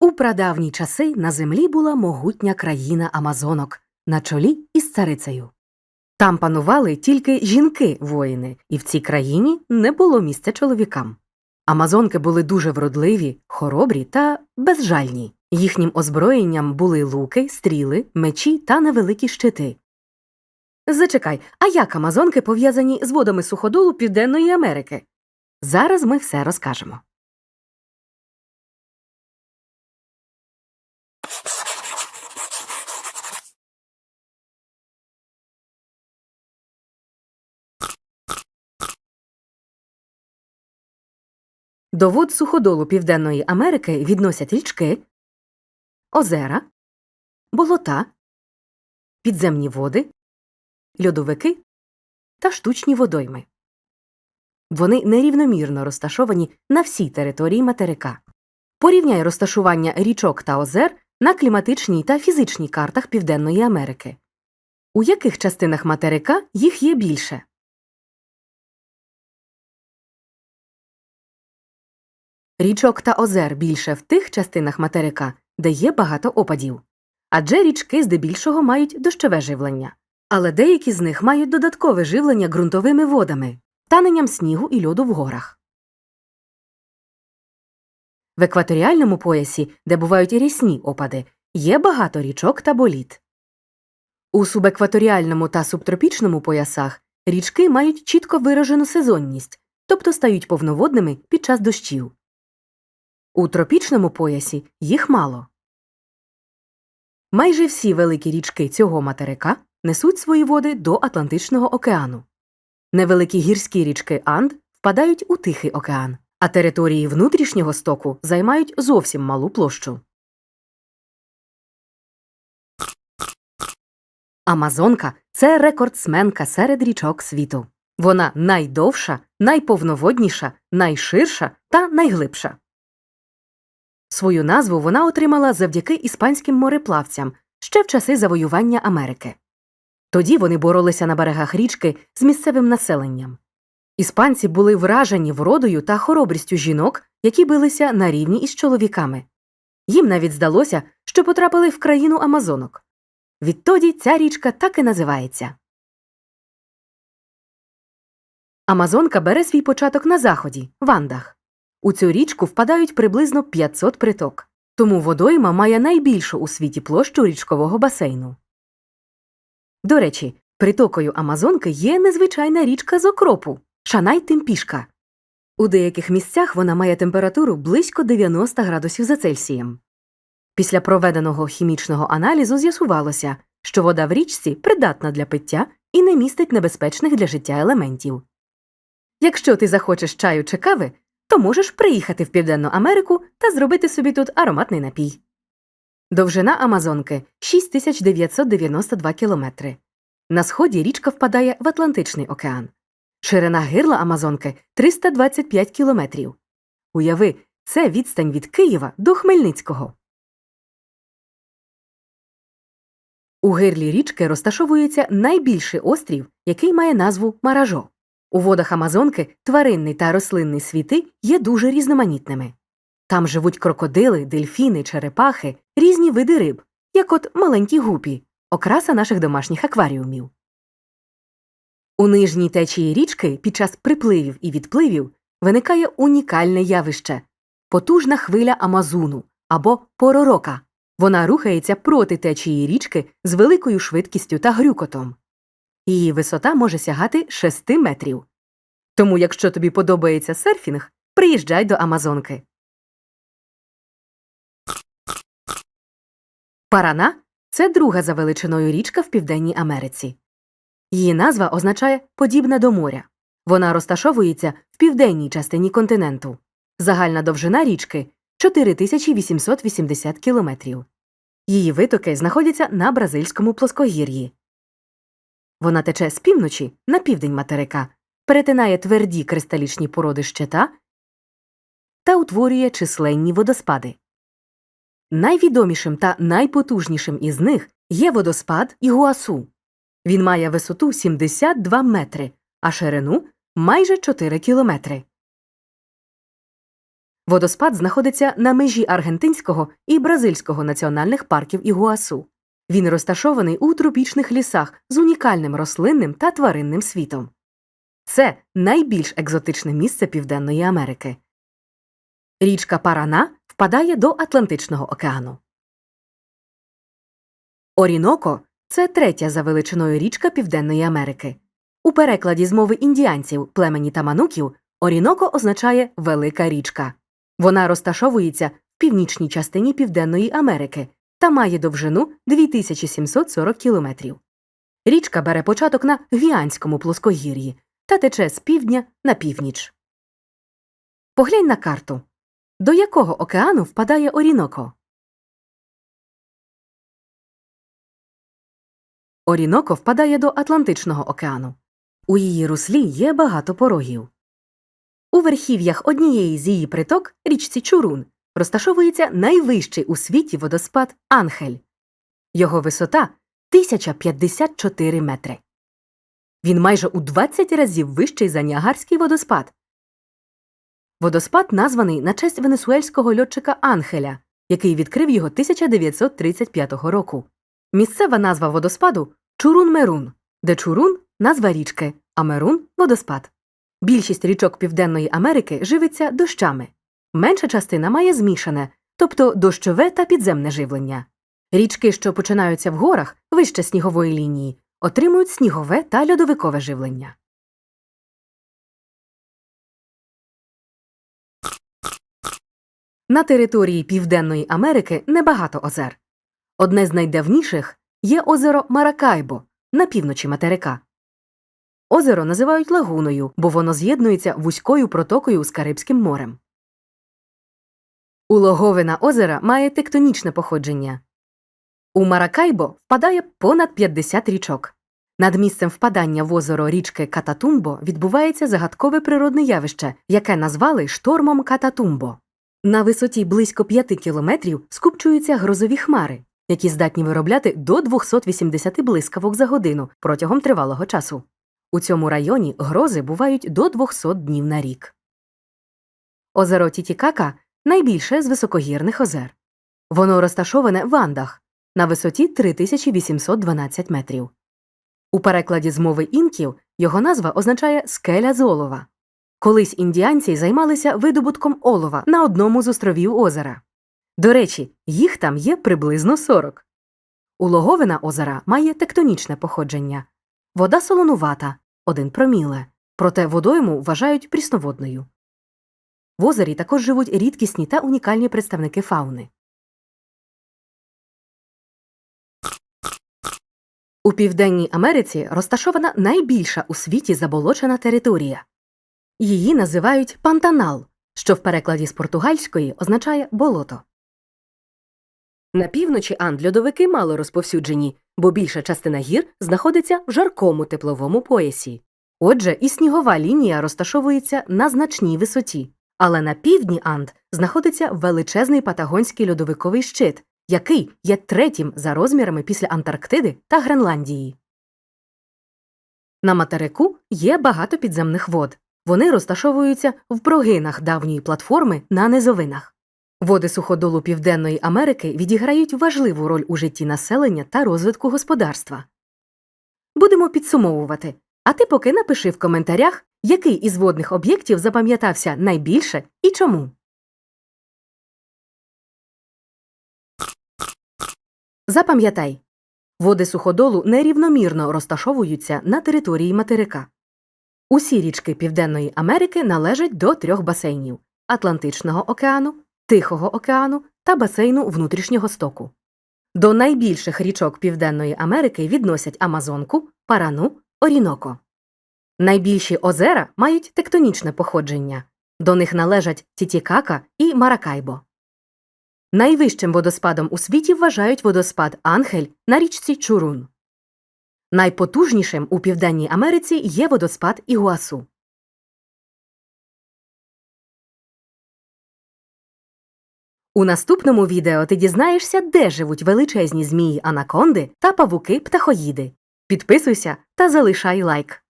У прадавні часи на землі була могутня країна Амазонок на чолі із царицею. Там панували тільки жінки-воїни, і в цій країні не було місця чоловікам. Амазонки були дуже вродливі, хоробрі та безжальні. Їхнім озброєнням були луки, стріли, мечі та невеликі щити. Зачекай, а як Амазонки пов'язані з водами суходолу Південної Америки? Зараз ми все розкажемо. До вод суходолу Південної Америки відносять річки, озера, болота, підземні води, льодовики та штучні водойми. Вони нерівномірно розташовані на всій території материка. Порівняй розташування річок та озер на кліматичній та фізичній картах Південної Америки. У яких частинах материка їх є більше? Річок та озер більше в тих частинах материка, де є багато опадів. Адже річки здебільшого мають дощове живлення. Але деякі з них мають додаткове живлення ґрунтовими водами, таненням снігу і льоду в горах. В екваторіальному поясі, де бувають рясні опади, є багато річок та боліт. У субекваторіальному та субтропічному поясах річки мають чітко виражену сезонність, тобто стають повноводними під час дощів. У тропічному поясі їх мало. Майже всі великі річки цього материка несуть свої води до Атлантичного океану. Невеликі гірські річки Анд впадають у Тихий океан, а території внутрішнього стоку займають зовсім малу площу. Амазонка це рекордсменка серед річок світу. Вона найдовша, найповноводніша, найширша та найглибша. Свою назву вона отримала завдяки іспанським мореплавцям ще в часи завоювання Америки. Тоді вони боролися на берегах річки з місцевим населенням. Іспанці були вражені вродою та хоробрістю жінок, які билися на рівні із чоловіками. Їм навіть здалося, що потрапили в країну Амазонок. Відтоді ця річка так і називається. Амазонка бере свій початок на заході, в Андах. У цю річку впадають приблизно 500 приток, тому водойма має найбільшу у світі площу річкового басейну. До речі, притокою Амазонки є незвичайна річка з окропу Шанай Тимпішка. У деяких місцях вона має температуру близько 90 градусів за Цельсієм. Після проведеного хімічного аналізу з'ясувалося, що вода в річці придатна для пиття і не містить небезпечних для життя елементів. Якщо ти захочеш чаю чи кави, то можеш приїхати в Південну Америку та зробити собі тут ароматний напій. Довжина Амазонки 6992 кілометри. На сході річка впадає в Атлантичний океан. Ширина гирла Амазонки 325 кілометрів. Уяви, це відстань від Києва до Хмельницького. У гирлі річки розташовується найбільший острів, який має назву Маражо. У водах Амазонки тваринний та рослинний світи є дуже різноманітними. Там живуть крокодили, дельфіни, черепахи, різні види риб, як от маленькі гупі, окраса наших домашніх акваріумів. У нижній течії річки під час припливів і відпливів виникає унікальне явище потужна хвиля Амазуну або поророка. Вона рухається проти течії річки з великою швидкістю та грюкотом. Її висота може сягати 6 метрів. Тому, якщо тобі подобається серфінг, приїжджай до Амазонки. Парана це друга за величиною річка в Південній Америці. Її назва означає подібна до моря. Вона розташовується в південній частині континенту. Загальна довжина річки 4880 кілометрів. Її витоки знаходяться на бразильському плоскогір'ї. Вона тече з півночі на південь материка, перетинає тверді кристалічні породи щита та утворює численні водоспади. Найвідомішим та найпотужнішим із них є водоспад Ігуасу. Він має висоту 72 метри, а ширину майже 4 кілометри. Водоспад знаходиться на межі аргентинського і бразильського національних парків Ігуасу. Він розташований у тропічних лісах з унікальним рослинним та тваринним світом. Це найбільш екзотичне місце Південної Америки. Річка Парана впадає до Атлантичного океану. Оріноко це третя за величиною річка Південної Америки. У перекладі з мови індіанців, племені тамануків Оріноко означає велика річка. Вона розташовується в північній частині Південної Америки та має довжину 2740 кілометрів. Річка бере початок на Гвіанському плоскогір'ї та тече з півдня на північ. Поглянь на карту. До якого океану впадає Оріноко? Оріноко впадає до Атлантичного океану. У її руслі є багато порогів. У верхів'ях однієї з її приток, річці Чурун, розташовується найвищий у світі водоспад Анхель. Його висота 1054 метри. Він майже у 20 разів вищий за Ніагарський водоспад. Водоспад названий на честь венесуельського льотчика Анхеля, який відкрив його 1935 року. Місцева назва водоспаду Чурун-Мерун, де Чурун назва річки, а Мерун водоспад. Більшість річок Південної Америки живиться дощами. Менша частина має змішане, тобто дощове та підземне живлення. Річки, що починаються в горах вище снігової лінії, отримують снігове та льодовикове живлення. На території Південної Америки небагато озер. Одне з найдавніших є озеро Маракайбо на півночі материка. Озеро називають лагуною, бо воно з'єднується вузькою протокою з Карибським морем. Улоговина озера має тектонічне походження. У Маракайбо впадає понад 50 річок. Над місцем впадання в озеро річки Кататумбо відбувається загадкове природне явище, яке назвали штормом Кататумбо. На висоті близько 5 кілометрів скупчуються грозові хмари, які здатні виробляти до 280 блискавок за годину протягом тривалого часу. У цьому районі грози бувають до 200 днів на рік. Озеро Тітікака найбільше з високогірних озер. Воно розташоване в Андах на висоті 3812 метрів. У перекладі з мови інків його назва означає скеля з олова. Колись індіанці займалися видобутком олова на одному з островів озера. До речі, їх там є приблизно 40. Улоговина озера має тектонічне походження. Вода солонувата, один проміле, проте водойму вважають прісноводною. В озері також живуть рідкісні та унікальні представники фауни. У Південній Америці розташована найбільша у світі заболочена територія. Її називають Пантанал, що в перекладі з португальської означає болото. На півночі Анд льодовики мало розповсюджені, бо більша частина гір знаходиться в жаркому тепловому поясі. Отже, і снігова лінія розташовується на значній висоті, але на півдні Анд знаходиться величезний патагонський льодовиковий щит, який є третім за розмірами після Антарктиди та Гренландії. На материку є багато підземних вод. Вони розташовуються в прогинах давньої платформи на низовинах. Води суходолу Південної Америки відіграють важливу роль у житті населення та розвитку господарства. Будемо підсумовувати. А ти поки напиши в коментарях, який із водних об'єктів запам'ятався найбільше і чому. Запам'ятай, води суходолу нерівномірно розташовуються на території материка. Усі річки Південної Америки належать до трьох басейнів Атлантичного океану, Тихого океану та басейну внутрішнього стоку. До найбільших річок Південної Америки відносять Амазонку, Парану, Оріноко. Найбільші озера мають тектонічне походження. До них належать Тітікака і Маракайбо. Найвищим водоспадом у світі вважають водоспад Анхель на річці Чурун. Найпотужнішим у Південній Америці є водоспад Ігуасу. У наступному відео ти дізнаєшся, де живуть величезні змії анаконди та павуки птахоїди. Підписуйся та залишай лайк.